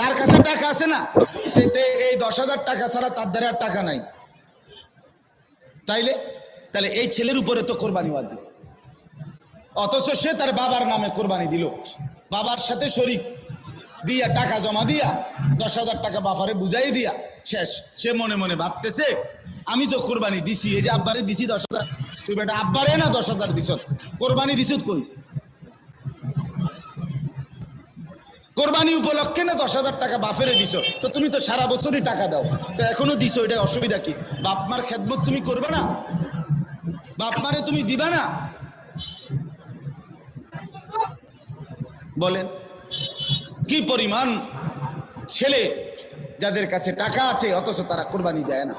তার কাছে টাকা আছে না? এই দশ হাজার টাকা ছাড়া তার দ্বারা টাকা নাই। তাইলে তাহলে এই ছেলের উপরে তো কোরবানি ওয়াজিব। অথচ সে তার বাবার নামে কোরবানি দিল। বাবার সাথে শরিক। দিয়া টাকা জমা দিয়া, দশ হাজার টাকা বাবারে বুঝাই দিয়া, শেষ। সে মনে মনে ভাবতেছে, আমি তো কোরবানি দিছি, এই যে আব্বারে দিছি দশ হাজার। তুই বেটা, আব্বারে না দশ হাজার দিছ। কোরবানি দিছ কই? কোরবানি উপলক্ষে না দশ হাজার টাকা বাফেরে দিছ? তো তুমি তো সারা বছরই টাকা দাও। তো এখনও দিছ এটা অসুবিধা কি? বাপ মার খেদমত তুমি করবে না? বাপমারে তুমি দিবা না? বলেন, কি পরিমাণ ছেলে যাদের কাছে টাকা আছে, অথচ তারা কোরবানি দেয় না?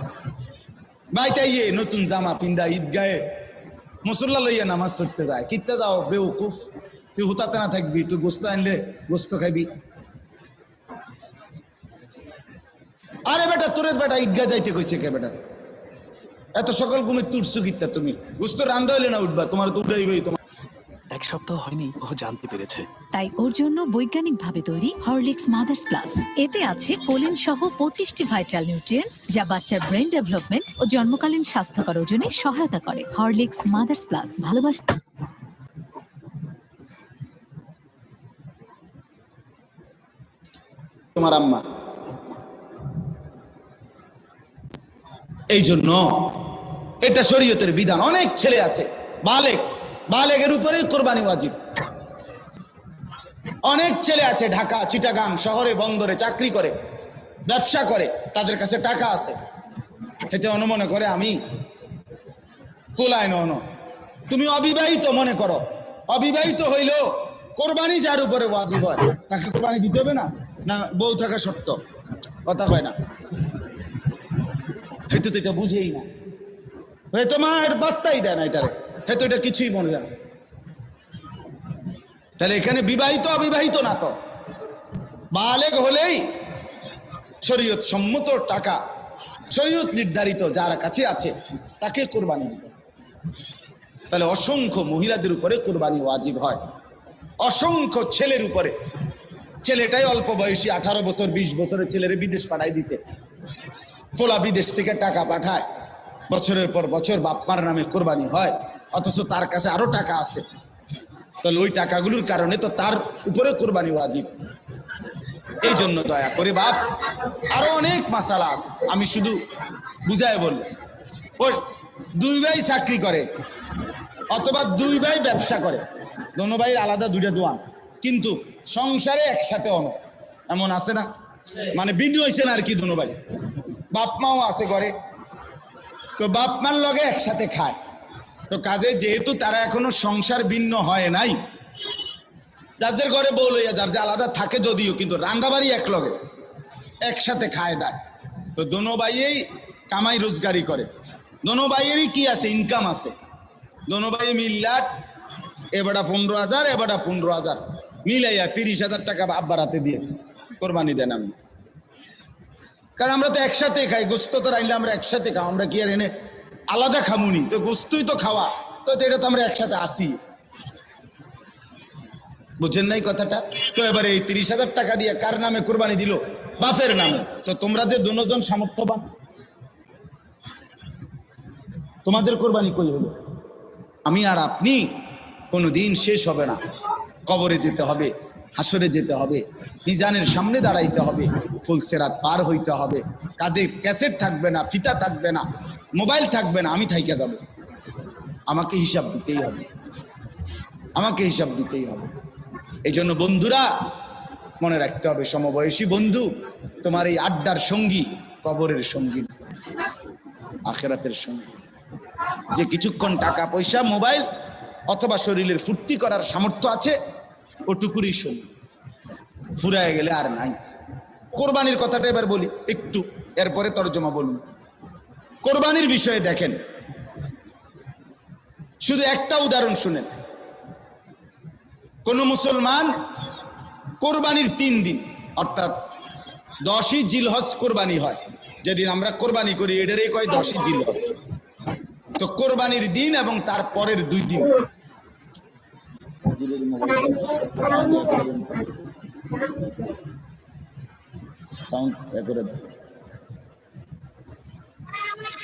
বাইটাইয়ে নতুন জামা পিন্দা ঈদগায়ে মুসল্লা লইয়া নামাজ পড়তে যায়, কিত্তে যাও, বেউকুফ। তুই হুতাতে না থাকবি তুই গোস্ত আনলে গোস্ত খাইবি। আরে বেটা তোরের বেটা ঈদগা যাইতে কইছে কে বেটা? এত সকাল ঘুমে তুটছু কিত্তা তুমি। গোস্ত রান্ধা হইলে না উঠবা তোমার তো উঠাইবেই তোমার। এক সপ্তাহ হয়নি ও জানতে পেরেছে। তাই ওর জন্য বৈজ্ঞানিকভাবে তৈরি হরলিক্স মাদার্স প্লাস এতে আছে কোলিন সহ পঁচিশটি ভাইটাল নিউট্রিয়েন্টস যা বাচ্চার ব্রেন ডেভেলপমেন্ট ও জন্মকালীন স্বাস্থ্যকর ওজনে সহায়তা করে। হরলিক্স মাদার্স প্লাস ভালোবাসা তোমার আম্মা। এই জন্য এটা শরীয়তের বিধান। অনেক ছেলে আছে, বালেক, বালেকের উপরে কোরবানি ওয়াজিব। অনেক ছেলে আছে ঢাকা, চিটাগাং শহরে, বন্দরে চাকরি করে, ব্যবসা করে, তাদের কাছে টাকা আছে। এতে অনুমনে করে, আমি কুলায় নন। তুমি অবিবাহিত মনে করো। অবিবাহিত হইলেও কোরবানি যার উপরে ওয়াজিব হয়, তাকে কোরবানি দিতে হবে না? না, বউ থাকা সত্য। কথা হয় না। হয়তো তো এটা বুঝেই না। হয়তো মায়ের বার্তাই দেয় না এটারে। হয়তো এটা কিছুই মনে যায় তাহলে এখানে বিবাহিত, অবিবাহিত না তো। বালেগ হলেই শরীয়ত সম্মত টাকা, শরীয়ত নির্ধারিত যার কাছে আছে, তাকে কোরবানি দিতে তাহলে অসংখ্য মহিলাদের উপরে কোরবানি ওয়াজিব হয়। অসংখ্য ছেলের উপরে। ছেলেটাই অল্প বয়সী, আঠারো বছর, বিশ বছরের ছেলেরে বিদেশ পাঠাই দিছে। পোলা বিদেশ থেকে টাকা পাঠায়। বছরের পর বছর বাপমার নামে কোরবানি হয়, অথচ তার কাছে আরও টাকা আছে। তাহলে ওই টাকাগুলোর কারণে তো তার উপরে কোরবানি ওয়াজিব। এই জন্য দয়া করে বাপ, আরও অনেক মাসালা আছে। আমি শুধু বুঝায় বললাম ও দুই ভাই চাকরি করে, অথবা দুই ভাই ব্যবসা করে। দোনো ভাইয়ের আলাদা দুইটা দোয়ান। কিন্তু সংসারে একসাথে অন এমন আছে না? মানে ভিন্ন হয়েছে না আর কি দোনো ভাই? বাপ মাও আছে ঘরে। তো বাপ মার লগে একসাথে খায়। তো কাজে যেহেতু তারা এখনও সংসার ভিন্ন হয় নাই, যাদের ঘরে বউ লইয়া যার যে আলাদা থাকে যদিও, কিন্তু রান্দাবাড়ি এক লগে একসাথে খায় দেয়। তো দোনো ভাইয়েই কামাই রোজগারি করে। দোনো ভাইয়েরই কি আছে? ইনকাম আছে। দোনো ভাই মিল্লাট এবারটা পনেরো হাজার এবারটা পনেরো হাজার। মিলাইয়া তিরিশ হাজার টাকা আব্বার হাতে দিয়েছে। কোরবানি দেন আমি কারণ আমরা তো একসাথে খাই, গোস্ত তো রাইলে আমরা একসাথে খাও, আমরা কি আর এনে আলাদা খামুনি? তো গোস্তই তো খাওয়া, তো এটা তো আমরা একসাথে আসি। বুঝেন নাই কথাটা? তো এবারে এই তিরিশ হাজার টাকা দিয়ে কার নামে কোরবানি দিল? বাফের নামে। তো তোমরা যে দুজন সামর্থ্যবান, তোমাদের কোরবানি কই হলো? আমি আর আপনি কোনো দিন শেষ হবে না। কবরে যেতে হবে হাসরে যেতে হবে, মিজানের সামনে দাঁড়াইতে হবে ফুলসেরাত পার হইতে হবে। কাজে ক্যাসেট থাকবে না, ফিতা থাকবে না, মোবাইল থাকবে না, আমি থাইকে যাব। আমাকে হিসাব দিতেই হবে। আমাকে হিসাব দিতেই হবে। এই জন্য বন্ধুরা, মনে রাখতে হবে, সমবয়সী বন্ধু, তোমার এই আড্ডার সঙ্গী কবরের সঙ্গী আখেরাতের সঙ্গী। যে কিছুক্ষণ টাকা পয়সা মোবাইল অথবা শরীরের ফুর্তি করার সামর্থ্য আছে ওটুকুরই সঙ্গী ফুরায় গেলে আর নাই। কোরবানির কথাটা এবার বলি, একটু। এরপরে তর্জমা বলুন। কোরবানির বিষয়ে দেখেন। শুধু একটা উদাহরণ শুনেন। কোন মুসলমান কোরবানির তিন দিন, অর্থাৎ দশই জিলহজ কোরবানি হয়। যেদিন আমরা কোরবানি করি, এটারই কয় দশই জিলহজ? তো কোরবানির দিন এবং তার পরের দুই দিন।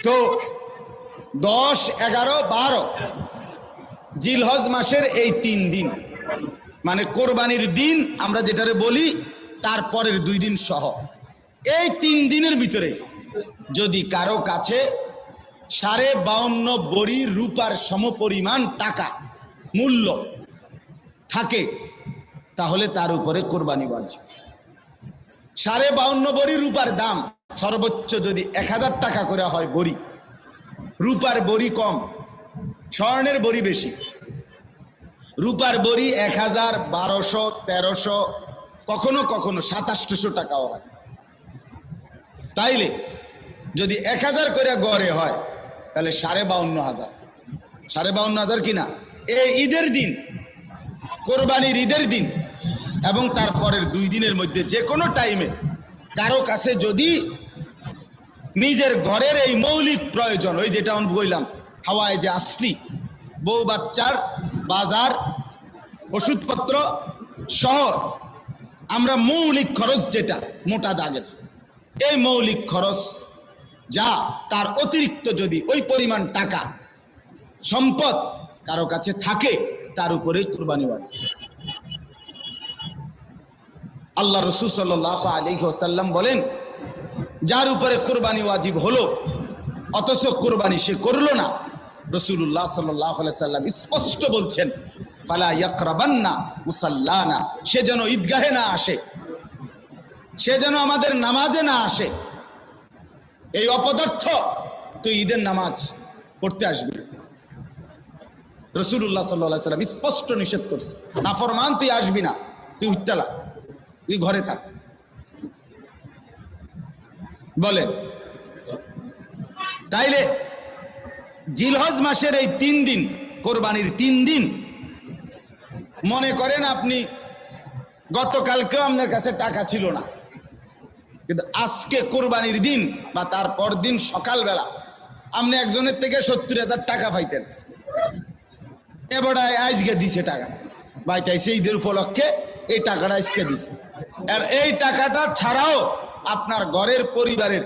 তো দশ, এগারো, বারো। জিলহজ মাসের এই তিন দিন। মানে কোরবানির দিন আমরা যেটারে বলি তারপরের দুই দিন সহ। এই তিন দিনের ভিতরে যদি কারও কাছে সাড়ে বাউন্ন বড়ি রূপার সমপরিমাণ টাকা, মূল্য থাকে, তাহলে তার উপরে কোরবানি বাজি সাড়ে বাউন্ন বড়ি রূপার দাম, সর্বোচ্চ যদি এক হাজার টাকা করে হয় বড়ি। রূপার বড়ি কম, স্বর্ণের বড়ি বেশি। রূপার বড়ি এক হাজার বারোশো, তেরোশো, কখনো কখনো সাতাশশো টাকাও হয়। তাইলে, যদি এক হাজার করে গড়ে হয়, তাহলে সাড়ে বাউন্ন হাজার। সাড়ে বাউন্ন হাজার কিনা এই ঈদের দিন কোরবানির ঈদের দিন এবং তারপরের দুই দিনের মধ্যে যে কোনো টাইমে কারও কাছে যদি নিজের ঘরের এই মৌলিক প্রয়োজন, ওই যেটা আমি বললাম, হাওয়ায় যে আসলি, বউ বাচ্চার বাজার, ওষুধপত্র সহ আমরা মৌলিক খরচ যেটা, মোটা দাগের, এই মৌলিক খরচ যা তার অতিরিক্ত যদি ওই পরিমাণ টাকা, সম্পদ কারও কাছে থাকে তার উপরে কুরবানি আছে আল্লাহ রসুল সাল্লাহ আলী সাল্লাম বলেন, যার উপরে কোরবানি ওয়াজিব হলো, অথচ কোরবানি সে করল না। রসুল্লাহ সাল্লাহ সাল্লাম স্পষ্ট বলছেন, ফালা সে যেন ঈদগাহে না আসে, সে যেন আমাদের নামাজে না আসে। এই অপদার্থ, তুই ঈদের নামাজ পড়তে আসবি। রসুল্লাহ সাল্লাহ সাল্লাম স্পষ্ট নিষেধ করছে। নাফরমান তুই আসবি না, তুই উত্তালা তুই ঘরে থাক। বলেন, তাইলে জিলহজ মাসের এই তিন দিন, কোরবানির তিন দিন, মনে করেন আপনি, গতকালকেও আপনার কাছে টাকা ছিল না, কিন্তু আজকে কোরবানির দিন বা তার পর দিন সকালবেলা আপনি একজনের থেকে সত্তর হাজার টাকা পাইতেন। এবারে আজকে দিছে টাকা। বাইটাই সেই ঈদের উপলক্ষে এই টাকাটা আজকে দিছে। আর এই টাকাটা ছাড়াও আপনার ঘরের পরিবারের,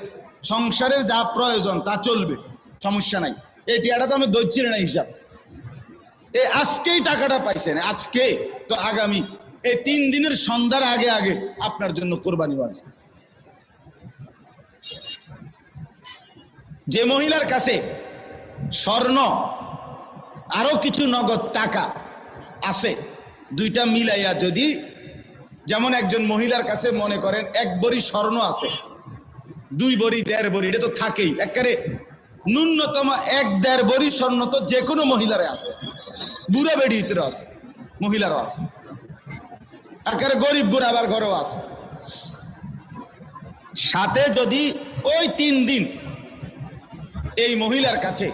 সংসারের যা প্রয়োজন তা চলবে, সমস্যা নাই। এই টাকাটা তো আমি ধরছি না হিসাব। এই আজকেই টাকাটা পাইছেন, আজকে তো আগামী, এই তিন দিনের সন্ধ্যার আগে আগে আপনার জন্য কোরবানি আছে। যে মহিলার কাছে স্বর্ণ আরও কিছু নগদ টাকা আছে। দুইটা মিলাইয়া যদি, যেমন একজন মহিলার কাছে মনে করেন এক বড়ি স্বর্ণ আছে, দুই বড়ি, দেড় বড়ি, এটা তো থাকেই। একেবারে ন্যূনতম এক, দেড় বড়ি স্বর্ণ তো যে কোনো মহিলারে আছে। বুড়া বেড়ি ভিতরে আছে, মহিলারও আছে। একেবারে গরিব আবার ঘরেও আছে। সাথে যদি ওই তিন দিন এই মহিলার কাছে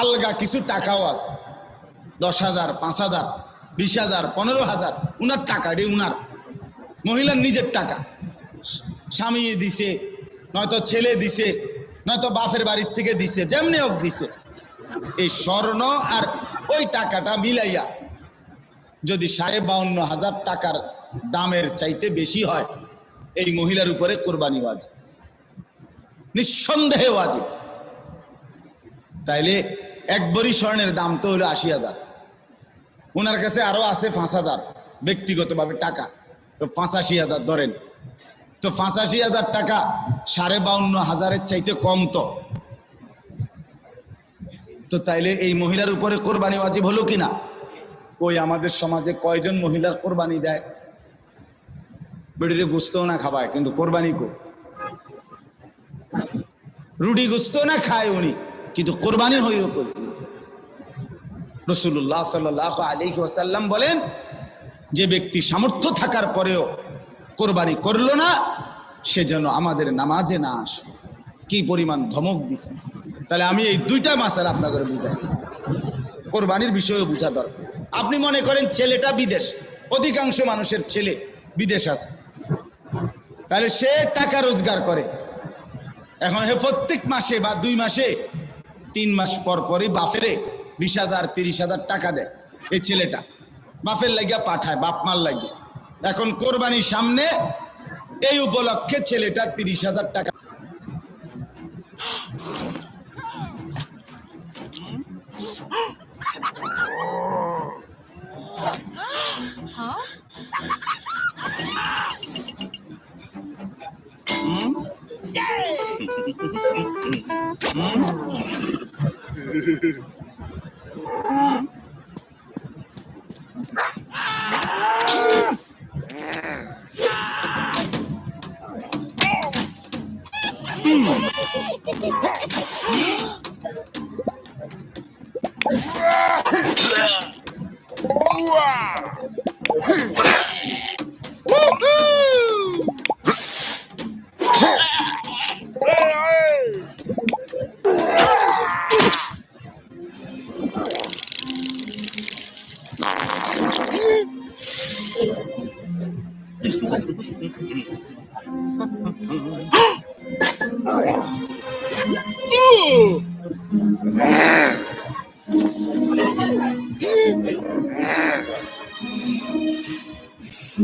আলগা কিছু টাকাও আছে দশ হাজার, পাঁচ হাজার, বিশ হাজার, পনেরো হাজার, উনার টাকা রে উনার। মহিলার নিজের টাকা। স্বামী দিছে, নয়তো ছেলে দিছে, নয়তো বাপের বাড়ির থেকে দিছে, যেমনি হোক দিছে। এই স্বর্ণ আর ওই টাকাটা মিলাইয়া যদি সাড়ে বাউন্ন হাজার টাকার দামের চাইতে বেশি হয়, এই মহিলার উপরে কোরবানি ওয়াজিব নিঃসন্দেহে ওয়াজিব। তাইলে এক বড়ি স্বর্ণের দাম তো হলো আশি হাজার। ওনার কাছে আরও আছে পাঁচ হাজার ব্যক্তিগতভাবে টাকা। তো পাঁচাশি হাজার ধরেন। তো পাঁচাশি হাজার টাকা সাড়ে বাউন্ন হাজারের চাইতে কম তো। তো তাইলে এই মহিলার উপরে কোরবানি ওয়াজিব হলো কিনা? কই, আমাদের সমাজে কয়জন মহিলার কোরবানি দেয়? বেড়িতে গুস্তও না খাবায়, কিন্তু কোরবানি কো? রুডি গুস্তও না খায় উনি, কিন্তু কোরবানি হইও কই? রসুল্লাহ সাল্লাহ আলী ওয়াসাল্লাম বলেন, যে ব্যক্তি সামর্থ্য থাকার পরেও কোরবানি করল না, সে যেন আমাদের নামাজে না আসে। কি পরিমাণ ধমক দিছে। তাহলে আমি এই দুইটা মাসাল আপনাকে বুঝাই। কোরবানির বিষয়ে বুঝা দরকার। আপনি মনে করেন ছেলেটা বিদেশ, অধিকাংশ মানুষের ছেলে বিদেশ আছে। তাহলে সে টাকা রোজগার করে। এখন হে প্রত্যেক মাসে বা দুই মাসে, তিন মাস পর পরই বাফেরে বিশ হাজার, তিরিশ হাজার টাকা দেয় এই ছেলেটা। বাপের লাগিয়া পাঠায়, বাপ মার লাগিয়ে। এখন কোরবানির সামনে এই উপলক্ষে ছেলেটা তিরিশ হাজার টাকা। Hmm.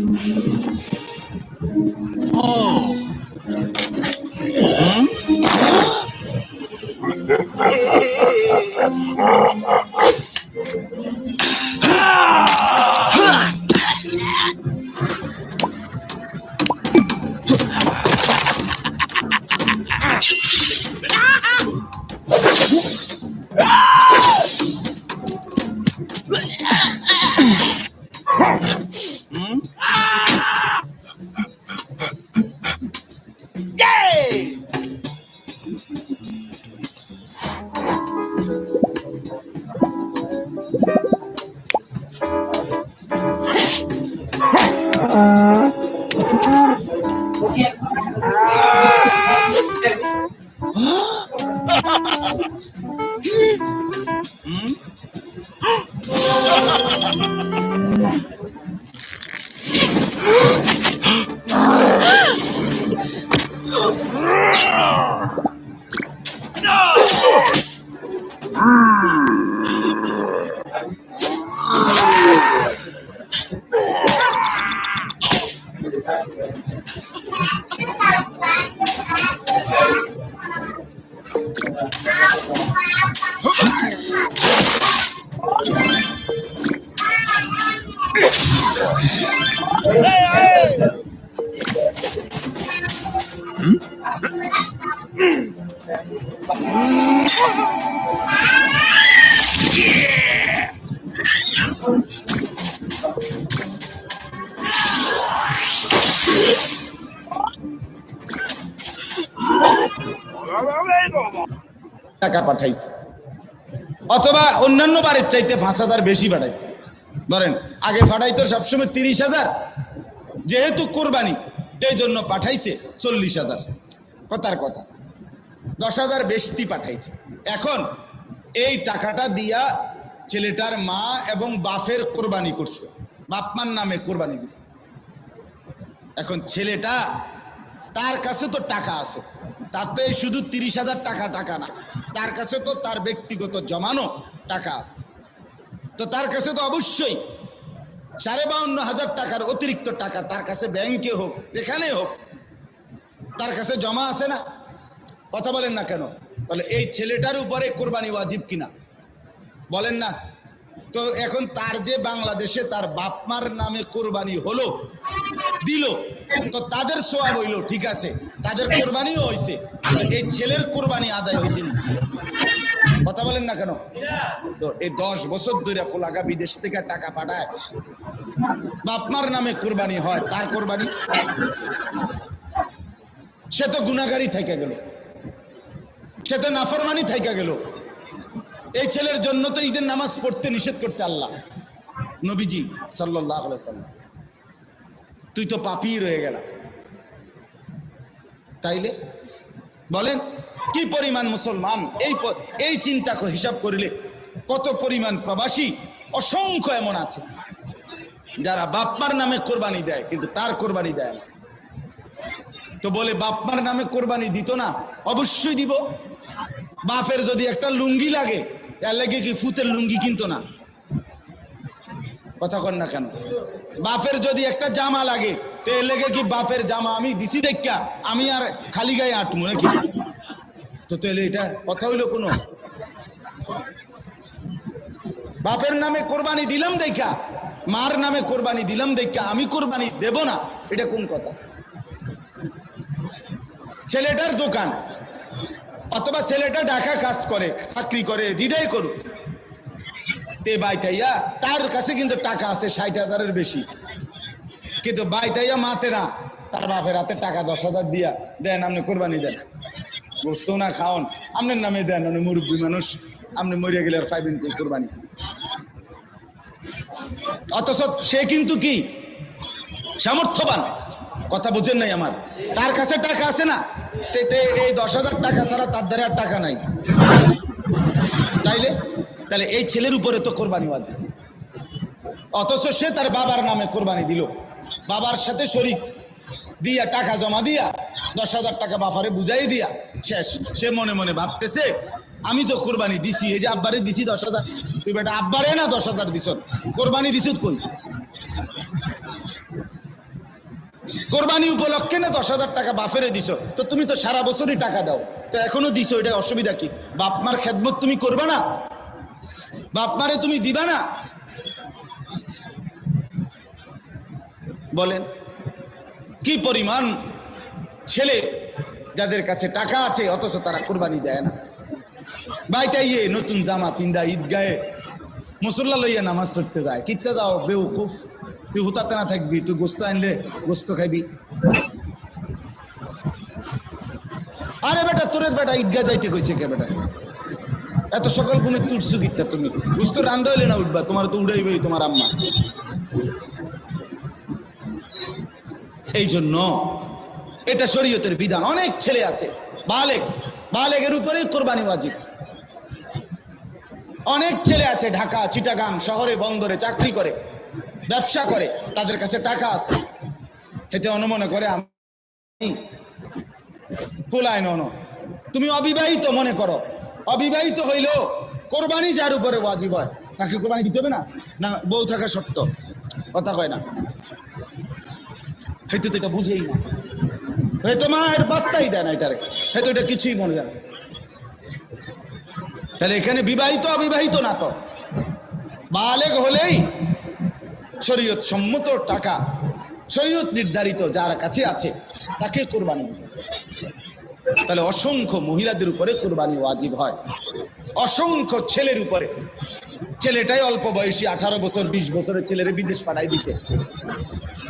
mm-hmm. uh... টাকা পাঠাইছে। অথবা অন্যান্য বারের চাইতে পাঁচ হাজার বেশি পাঠাইছে ধরেন আগে পাঠাইতো সবসময় তিরিশ হাজার। যেহেতু কোরবানি, এই জন্য পাঠাইছে চল্লিশ হাজার। কথার কথা। দশ হাজার বেশি পাঠাইছে। এখন এই টাকাটা দিয়া ছেলেটার মা এবং বাপের কোরবানি করছে। বাপমার নামে কোরবানি দিছে। এখন ছেলেটা, তার কাছে তো টাকা আছে। তার তো এই শুধু তিরিশ হাজার টাকা টাকা না। তার কাছে তো তার ব্যক্তিগত জমানো টাকা আছে। তো তার কাছে তো অবশ্যই সাড়ে বাউন্ন হাজার টাকার অতিরিক্ত টাকা তার কাছে ব্যাংকে হোক যেখানে হোক, তার কাছে জমা আছে না? কথা বলেন না কেন? তাহলে এই ছেলেটার উপরে কোরবানি ওয়াজিব কিনা? বলেন না। তো এখন তার যে বাংলাদেশে তার বাপমার নামে কোরবানি হলো, দিল, তো তাদের সোয়াব হইল, ঠিক আছে। তাদের কোরবানিও হয়েছে এই ছেলের কোরবানি আদায় হয়েছে না। কথা বলেন না কেন? তো এই দশ বছর ধরে ফুলাগা বিদেশ থেকে টাকা পাঠায়। বাপমার নামে কোরবানি হয়, তার কোরবানি। সে তো গুণাগারি থেকে গেল। সে তো নাফরমানি থেকে গেল। এই ছেলের জন্য তো ঈদের নামাজ পড়তে নিষেধ করছে আল্লাহ। নবীজি সাল্লাহ সাল্লাম। তুই তো পাপি রয়ে গেল। তাইলে বলেন, কি পরিমাণ মুসলমান? এই এই চিন্তা হিসাব করিলে কত পরিমাণ প্রবাসী? অসংখ্য এমন আছে। যারা বাপমার নামে কোরবানি দেয়, কিন্তু তার কোরবানি দেয় না। তো বলে বাপমার নামে কোরবানি দিত না? অবশ্যই দিব। বাপের যদি একটা লুঙ্গি লাগে এর লাগে কি ফুতের লুঙ্গি কিনতো না? কথা কন না কেন? বাপের যদি একটা জামা লাগে, তো এর লেগে কি বাপের জামা আমি দিছি দেখা আমি আর খালি গায়ে আটমু নাকি? তো তাহলে এটা কথা হইল কোনো? বাপের নামে কোরবানি দিলাম দেখা মার নামে কোরবানি দিলাম দেখা আমি কোরবানি দেব না, এটা কোন কথা? ছেলেটার দোকান, অথবা ছেলেটা ঢাকা কাজ করে, চাকরি করে, যেটাই করুক তে বাইতাইয়া, তার কাছে কিন্তু টাকা আছে ষাট হাজারের বেশি। কিন্তু বাইতাইয়া মাতে না, তার বাপের হাতে টাকা দশ হাজার দিয়া দেন, আপনি কোরবানি দেন। বুঝতো না খাওন, আপনার নামে দেন, আপনি মুরব্বী মানুষ, আপনি মরিয়া গেলে আর ফাইভ ইনটু কোরবানি? অথচ সে কিন্তু কি? সামর্থ্যবান। কথা বুঝেন নাই আমার। তার কাছে টাকা আছে না তে এই দশ হাজার টাকা ছাড়া তার দ্বারা আর টাকা নাই। তাইলে? তাহলে এই ছেলের উপরে তো কোরবানি আছে। অথচ সে তার বাবার নামে কোরবানি দিল। বাবার সাথে শরিক দিয়া, টাকা জমা দিয়া, দশ হাজার টাকা বাফারে বুঝাই দিয়া, শেষ। সে মনে মনে ভাবতেছে, আমি তো কোরবানি দিছি, এই যে আব্বারে দিছি দশ হাজার। তুই বেটা আব্বারে না দশ হাজার দিছ? কোরবানি দিছ কই? কোরবানি উপলক্ষে না দশ হাজার টাকা বাফেরে দিছ? তো তুমি তো সারা বছরই টাকা দাও। তো এখনও দিছো এটা অসুবিধা কি? বাপ মার খেদমত তুমি করবে না? বাপ মারে তুমি দিবা না? বলেন, কি পরিমাণ ছেলে যাদের কাছে টাকা আছে, অথচ তারা কোরবানি দেয় না? বাইটাইয়ে নতুন জামা পিন্দা ঈদগায়ে মুসল্লা লইয়া নামাজ পড়তে যায়। কিতে যাও বেউকুফ তুই হুতাতে না থাকবি, তুই গোস্ত আনলে গোস্ত খাবি আরে বেটা, তোরে বেটা ঈদগা যাইতে কইছে কে বেটা? এত সকাল গুণে তুটছু কিতা তুমি। গোস্ত রান্ধা হইলে না উঠবা? তোমার তো উড়াইবেই তোমার আম্মা। এই জন্য এটা শরীয়তের বিধান। অনেক ছেলে আছে, বালেক। বালেকের উপরে কোরবানি ওয়াজিব। অনেক ছেলে আছে ঢাকা, চিটাগাং শহরে, বন্দরে চাকরি করে, ব্যবসা করে, তাদের কাছে টাকা আছে। এতে অনুমনে করে আমি। ফুলায় নন। তুমি অবিবাহিত মনে করো। অবিবাহিত হইলেও কোরবানি যার উপরে ওয়াজিব হয়, তাকে কোরবানি দিতে হবে না না, বউ থাকা সত্য, কথা কয় না হয়তো তো এটা বুঝেই না হয়তো মায়ের বার্তাই দেয় না এটারে, হয়তো এটা কিছুই মনে যায়। তাহলে এখানে বিবাহিত, অবিবাহিত না তো বালেগ হলেই শরীয়ত সম্মত টাকা, শরীয়ত নির্ধারিত যার কাছে আছে, তাকে কোরবানি দিতে। তাহলে অসংখ্য মহিলাদের উপরে কোরবানি ওয়াজিব হয়। অসংখ্য ছেলের উপরে। ছেলেটাই অল্প বয়সী, আঠারো বছর, বিশ বছরের ছেলেরে বিদেশ পাঠাই দিতে।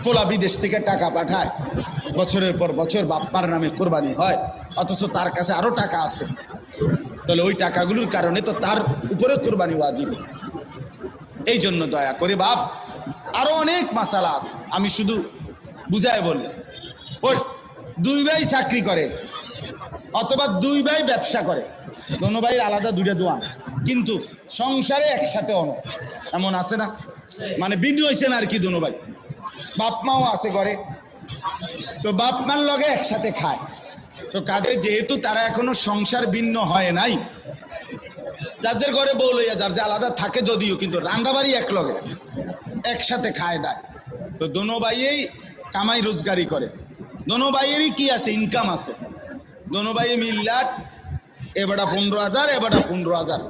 পোলা বিদেশ থেকে টাকা পাঠায়। বছরের পর বছর বাপ্পার নামে কোরবানি হয়, অথচ তার কাছে আরও টাকা আছে। তাহলে ওই টাকাগুলোর কারণে তো তার উপরে কোরবানি ওয়াজিব। এই জন্য দয়া করে বাপ, আরও অনেক মাসালা আছে। আমি শুধু বুঝায় বলি ও দুই ভাই চাকরি করে। অথবা দুই ভাই ব্যবসা করে। দোনো ভাইয়ের আলাদা দুইটা দোয়ান কিন্তু সংসারে একসাথে অন। এমন আছে না? মানে বিন হয়েছে না আর কি দোনো ভাই। বাপ মাও আছে ঘরে। তো বাপ মার লগে একসাথে খায়। তো কাজে যেহেতু তারা এখনও সংসার ভিন্ন হয় নাই, যাদের ঘরে বউ লইয়া যার যে আলাদা থাকে যদিও, কিন্তু রান্দাবাড়ি এক লগে একসাথে খায় দেয়। তো দোনো ভাইয়েই কামাই রোজগারি করে। দোনো ভাইয়েরই কি আছে? ইনকাম আছে। দোনো ভাই মিল্লাট এবারটা পনেরো হাজার, এবারটা পনেরো হাজার।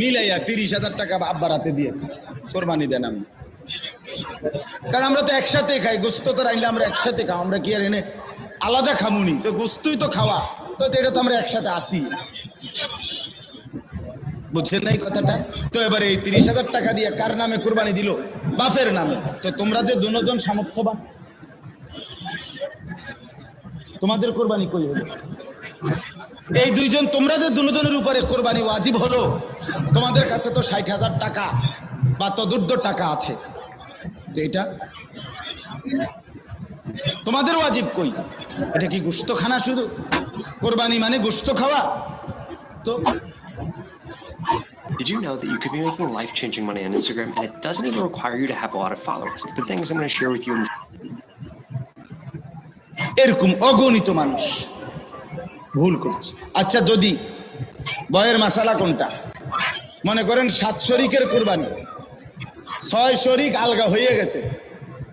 মিলাইয়া তিরিশ হাজার টাকা আব্বার হাতে দিয়েছে। কোরবানি দেন আমি। কারণ আমরা তো একসাথে খাই, গোস্ত তো রাইলে আমরা একসাথে খাও আমরা কি আর এনে আলাদা খামুনি? তো গোস্তই তো খাওয়া, তো এটা তো আমরা একসাথে আসি। বুঝেন নাই কথাটা? তো এবারে এই তিরিশ হাজার টাকা দিয়ে কার নামে কোরবানি দিল? বাফের নামে। তো তোমরা যে দুজন সামর্থ্যবান। তোমাদের কোরবানি কই হলো এই দুইজন তোমরা যে দুজনের উপরে কোরবানি ওয়াজিব হলো তোমাদের কাছে তো ষাট হাজার টাকা বা তদুর্ধ টাকা আছে তো এটা তোমাদের ওয়াজিব কই এটা কি গুস্ত খানা শুধু কোরবানি মানে গুস্ত খাওয়া তো Did you know that you could be making life changing money on Instagram and it doesn't even require you to have a lot of followers? The things I'm going to share with you in এরকম অগণিত মানুষ। ভুল করছে। আচ্ছা যদি বয়ের মাসালা কোনটা? মনে করেন সাত শরিকের কোরবানি। ছয় শরিক আলগা হয়ে গেছে।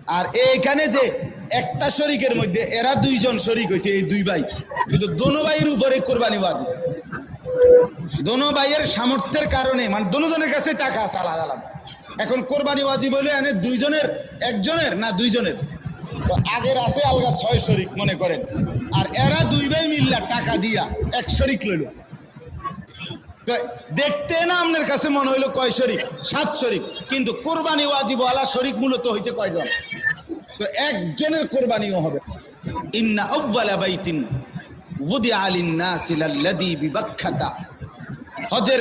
আর এইখানে যে একটা শরিকের মধ্যে এরা দুইজন শরিক হয়েছে, এই দুই ভাই। কিন্তু দোনো ভাইয়ের উপরে কোরবানি ওয়াজিব। দোনো ভাইয়ের সামর্থ্যের কারণে মানে দুজনের কাছে টাকা আছে, আলাদা আলাদা। এখন কোরবানি ওয়াজিব হইলে এনে দুইজনের, একজনের না দুইজনের? তো আগের আছে আলগা ছয় শরিক মনে করেন। আর এরা দুই ভাই মিল্লা টাকা দিয়া এক শরিক লইল। দেখতে না আপনার কাছে মনে হইল কয় শরিক? সাত শরিক। কিন্তু কোরবানি ওয়াজিব আলা শরিক মূলত হয়েছে কয়জন? তো একজনের কোরবানিও হবে। ইন্না আউ্বালা বাইতিন উদি আলিন নাসিলাল্লাদি বিবাক্ষাতা হজের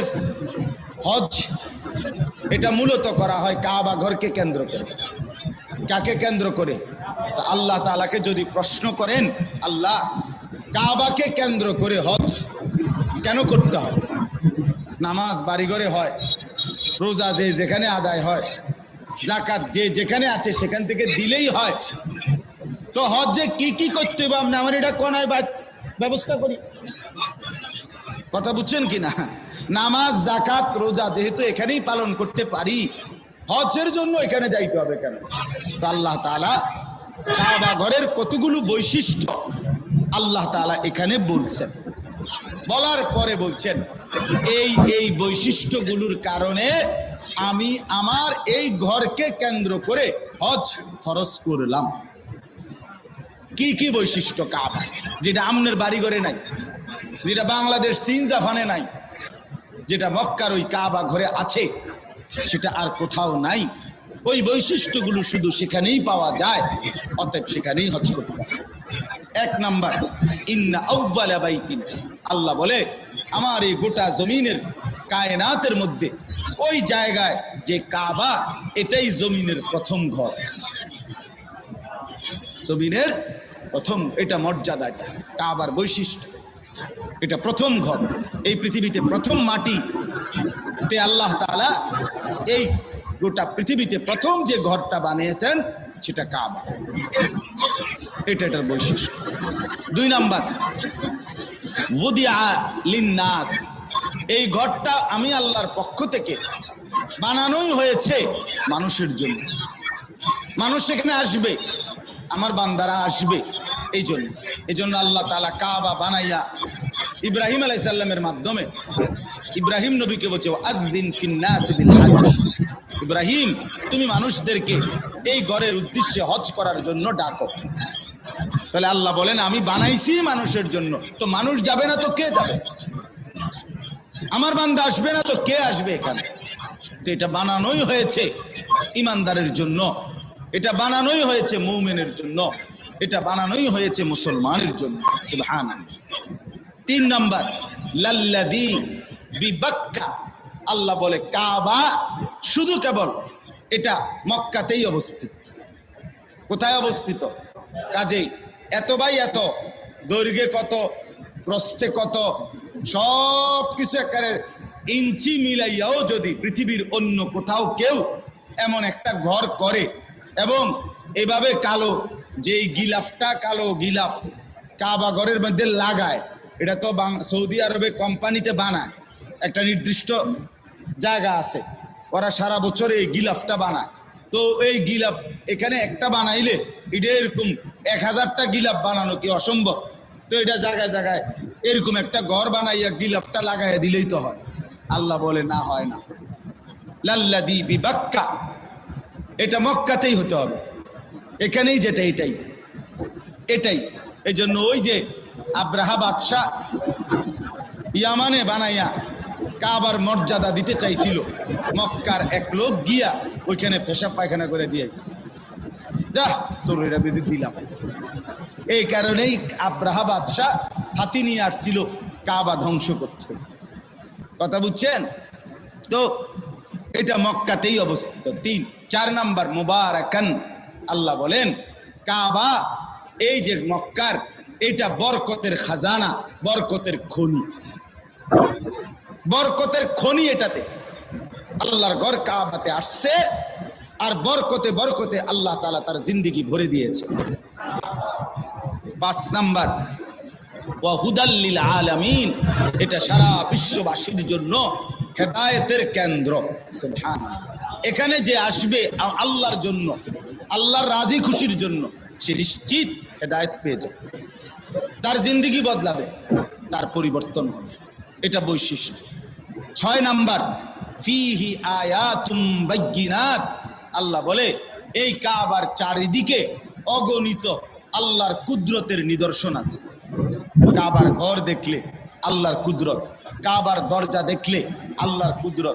হজ, এটা মূলত করা হয় কাবা ঘরকে কেন্দ্র করে। কাকে কেন্দ্র করে? আল্লাহ তালাকে যদি প্রশ্ন করেন, আল্লাহ কাবাকে কেন্দ্র করে হজ কেন করতে হয়? নামাজ বাড়িঘরে হয়, রোজা যে যেখানে আদায় হয় জাকাত যে যেখানে আছে সেখান থেকে দিলেই হয়। তো হজে কি কি করতে হবে? আপনি আমার এটা কোনায় ব্যবস্থা করি। কথা বুঝছেন কি না? নামাজ জাকাত রোজা যেহেতু এখানেই পালন করতে পারি, হজের জন্য এখানে যাইতে হবে কেন? তো আল্লাহ তাআলা ঘরের কতগুলো বৈশিষ্ট্য আল্লাহ তাআলা এখানে বলছেন। বলার পরে বলছেন, এই এই বৈশিষ্ট্যগুলোর কারণে আমি আমার এই ঘরকে কেন্দ্র করে হজ ফরজ করলাম। কি কি বৈশিষ্ট্য কাবা? যেটা আমনের বাড়ি ঘরে নাই, যেটা বাংলাদেশ চীন নাই, যেটা মক্কার ওই কাবা ঘরে আছে, সেটা আর কোথাও নাই। ওই বৈশিষ্ট্যগুলো শুধু সেখানেই পাওয়া যায়, অতএব সেখানেই হজ করতে এক নাম্বার, ইন্না আউ্বালা বাইতিন। আল্লাহ বলে, আমার এই গোটা জমিনের কায়নাতের মধ্যে, ওই জায়গায় যে কাবা, এটাই জমিনের প্রথম ঘর। জমিনের প্রথম, এটা মর্যাদা কাবার বৈশিষ্ট্য। এটা প্রথম ঘর। এই পৃথিবীতে প্রথম মাটি তে আল্লাহ তাআলা এই গোটা পৃথিবীতে প্রথম যে ঘরটা বানিয়েছেন, সেটা কাবা। এটা এটার বৈশিষ্ট্য। দুই নাম্বার লিন্নাস। এই ঘরটা আমি আল্লাহর পক্ষ থেকে বানানোই হয়েছে মানুষের জন্য। মানুষ সেখানে আসবে, আমার বান্দারা আসবে, এই জন্য। এই জন্য আল্লাহ তালা কাবা বানাইয়া ইব্রাহিম আলাইসাল্লামের মাধ্যমে ইব্রাহিম নবীকে বলছে ইব্রাহিম, তুমি মানুষদেরকে এই ঘরের উদ্দেশ্যে হজ করার জন্য ডাকো। তাহলে আল্লাহ বলেন, আমি বানাইছি মানুষের জন্য। তো মানুষ যাবে না তো কে যাবে? আমার বান্দা আসবে না তো কে আসবে এখানে? তো এটা বানানোই হয়েছে ইমানদারের জন্য। এটা বানানোই হয়েছে মৌমেনের জন্য। এটা বানানোই হয়েছে মুসলমানের জন্য। সুবহান তিন নম্বর, লাল্লাদি বিবাক্কা। আল্লাহ বলে, কাবা শুধু কেবল, এটা মক্কাতেই অবস্থিত। কোথায় অবস্থিত? কাজেই এত বাই এত, দৈর্ঘ্যে কত, প্রস্থে কত সব কিছু একেবারে ইঞ্চি মিলাইয়াও যদি পৃথিবীর অন্য কোথাও কেউ এমন একটা ঘর করে, এবং এভাবে কালো, যেই গিলাফটা কালো গিলাফ কাবা ঘরের মধ্যে লাগায় এটা তো সৌদি আরবে কোম্পানিতে বানায়। একটা নির্দিষ্ট জায়গা আছে। ওরা সারা বছর এই গিলাফটা বানায়। তো এই গিলাফ এখানে একটা বানাইলে এটা এরকম এক হাজারটা গিলাফ বানানো কি অসম্ভব? তো এটা জায়গায় জায়গায় এরকম একটা ঘর বানাইয়া গিলাফটা লাগাইয়া দিলেই তো হয়। আল্লাহ বলে, না, হয় না। লাল্লাদি বিবাক্কা। এটা মক্কাতেই হতে হবে। এখানেই যেটা এটাই। এটাই। এই জন্য ওই যে আব্রাহা বাদশাহ ইয়ামানে বানাইয়া কাবার মর্যাদা দিতে চাইছিল। মক্কার এক লোক গিয়া ওইখানে পেশাব পায়খানা করে দিয়েছে যা, তোর এটা বেঁধে দিলাম। এই কারণেই আব্রাহা বাদশাহ হাতি নিয়ে আসছিল, কাবা ধ্বংস করছে কথা বুঝছেন? তো এটা মক্কাতেই অবস্থিত। তিন, চার নাম্বার মুবারাকান, আল্লাহ বলেন, কাবা, এই যে মক্কার এটা বরকতের খাজানা, বরকতের খনি। বরকতের খনি এটাতে। আল্লাহর ঘর কাবাতে আসছে আর বরকতে বরকতে আল্লাহ তালা তার জিন্দিগি ভরে দিয়েছে। পাঁচ নাম্বার ওয়াহুদাল্লিল আলামিন। এটা সারা বিশ্ববাসীর জন্য হেদায়েতের কেন্দ্র। সুবহান এখানে যে আসবে আল্লাহর জন্য, আল্লাহর রাজি খুশির জন্য, সে নিশ্চিত হেদায়ত পেয়ে যাবে। তার জিন্দিগি বদলাবে, তার পরিবর্তন হবে। এটা বৈশিষ্ট্য। ছয় নাম্বার, ফিহি আয়াতুম বাইয়িনাত। আল্লাহ বলে, এই কাবার চারিদিকে অগণিত আল্লাহর কুদরতের নিদর্শন আছে। কাবার ঘর দেখলে আল্লাহর কুদরত, কাবার দরজা দেখলে আল্লাহর কুদরত